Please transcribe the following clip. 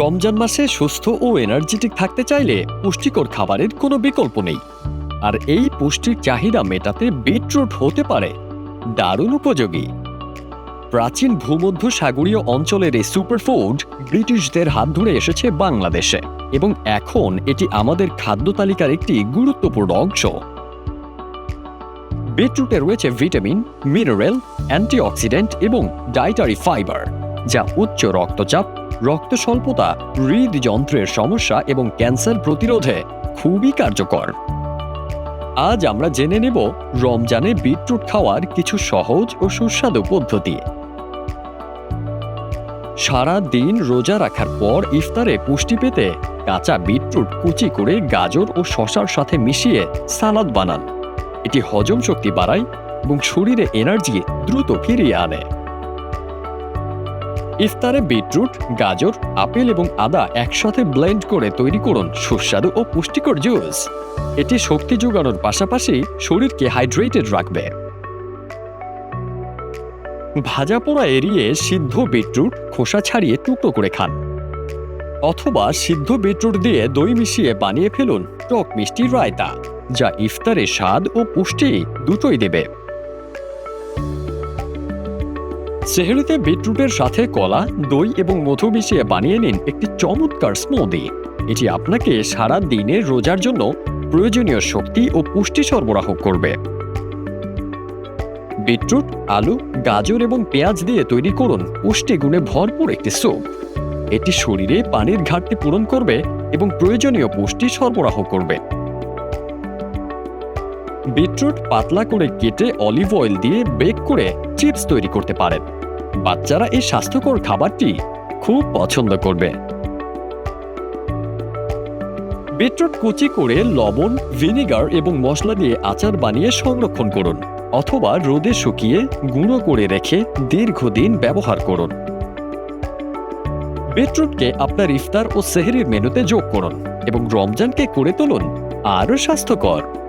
রমজান মাসে সুস্থ ও এনার্জেটিক থাকতে চাইলে পুষ্টিকর খাবারের কোনো বিকল্প নেই। আর এই পুষ্টির চাহিদা মেটাতে বিটরুট হতে পারে। দারুণ উপযোগী। প্রাচীন ভূমধ্য সাগরীয় অঞ্চলের এই সুপারফুড ব্রিটিশদের হাত ধরে এসেছে বাংলাদেশে এবং এখন এটি আমাদের খাদ্য তালিকার একটি গুরুত্বপূর্ণ অংশ। বিটরুটে রয়েছে ভিটামিন মিনারেল অ্যান্টিঅক্সিডেন্ট এবং ডায়েটারি ফাইবার যা উচ্চ রক্তচাপ রক্ত স্বল্পতা হৃদযন্ত্রের সমস্যা এবং ক্যান্সার প্রতিরোধে খুবই কার্যকর। আজ আমরা জেনে নেব রমজানে বিটরুট খাওয়ার কিছু সহজ ও সুস্বাদু পদ্ধতি। সারা দিন রোজা রাখার পর ইফতারে পুষ্টি পেতে কাঁচা বিটরুট কুচি করে গাজর ও শশার সাথে মিশিয়ে সালাদ বানান। এটি হজম শক্তি বাড়ায় এবং শরীরে এনার্জি দ্রুত ফিরিয়ে আনে। ইফতারে বিটরুট, গাজর, আপেল এবং আদা একসাথে ব্লেন্ড করে তৈরি করুন সুস্বাদু ও পুষ্টিকর জুস। এটি শক্তি যোগানোর পাশাপাশি শরীরকে হাইড্রেটেড রাখবে। ভাজা পোড়া এড়িয়ে সিদ্ধ বিটরুট খোসা ছাড়িয়ে টুকরো করে খান। অথবা সিদ্ধ বিটরুট দিয়ে দই মিশিয়ে বানিয়ে ফেলুন টক মিষ্টি রায়তা, যা ইফতারে স্বাদ ও পুষ্টি দুটোই দেবে। সেহরিতে বিটরুটের সাথে কলা, দই এবং মধু মিশিয়ে বানিয়ে নিন একটি চমৎকার স্মুদি এটি আপনাকে সারা দিনের রোজার জন্য প্রয়োজনীয় শক্তি ও পুষ্টি সরবরাহ করবে। বিটরুট, আলু, গাজর এবং পেঁয়াজ দিয়ে তৈরি করুন পুষ্টিগুণে ভরপুর একটি স্যুপ এটি শরীরে পানির ঘাটতি পূরণ করবে এবং প্রয়োজনীয় পুষ্টি সরবরাহ করবে। বিটরুট পাতলা করে কেটে অলিভ অয়েল দিয়ে বেক করে চিপস তৈরি করতে পারেন। বাচ্চারা এই স্বাস্থ্যকর খাবারটি খুব পছন্দ করবে। বিটরুট কুচি করে লবণ, ভিনেগার এবং মশলা দিয়ে আচার বানিয়ে সংরক্ষণ করুন অথবা রোদে শুকিয়ে গুঁড়ো করে রেখে দীর্ঘদিন ব্যবহার করুন। বিটরুটকে আপনার ইফতার ও সেহরির মেনুতে যোগ করুন এবং রমজানকে করে তুলুন আরও স্বাস্থ্যকর।